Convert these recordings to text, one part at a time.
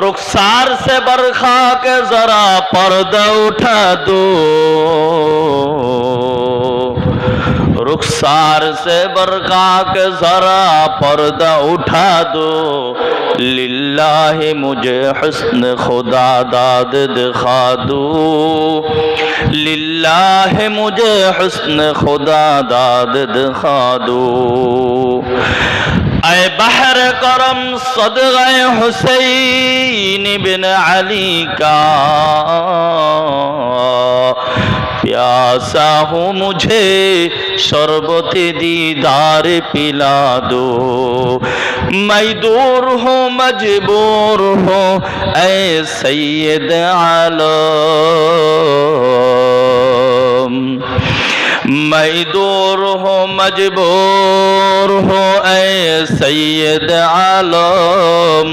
رخسار سے برخا کے ذرا پردہ اٹھا دو۔ رخسار سے برخا کے ذرا پردہ اٹھا دو۔ للہ مجھے حسن خدا داد دکھا دو۔ للہ مجھے حسن خدا داد دکھا دو۔ محترم صدقہ حسین بن علی کا پیاسا ہوں مجھے شربت دیدار پلا دو میں دور ہوں مجبور ہوں اے سید عالم میں دور ہوں مجبور मजबूर हूँ ऐ सैयद आलम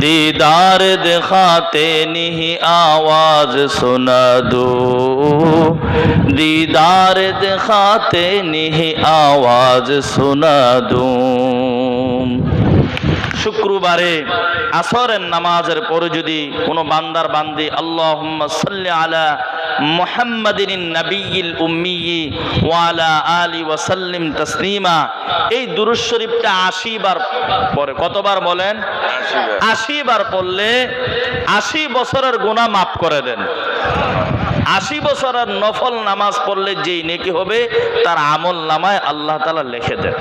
दीदार दिखाते नहीं आवाज सुना दो दीदार दिखाते नहीं आवाज सुना दो শুক্রবারে আসরের নামাজের পরে যদি কোনো বান্দার বান্দি আল্লাহ সাল্লি আলা মোহাম্মদিন নবীল উম্মি ওয়ালা আলী ওয়াসাল্লিম তসলিমা। এই দুরুজ আশি বার পরে কতবার বলেন? আশি বার পড়লে আশি বছরের মাফ করে দেন। আশি বছরের নফল নামাজ পড়লে যেই নেকি হবে, তার আমল নামায় আল্লাহ লিখে দেন।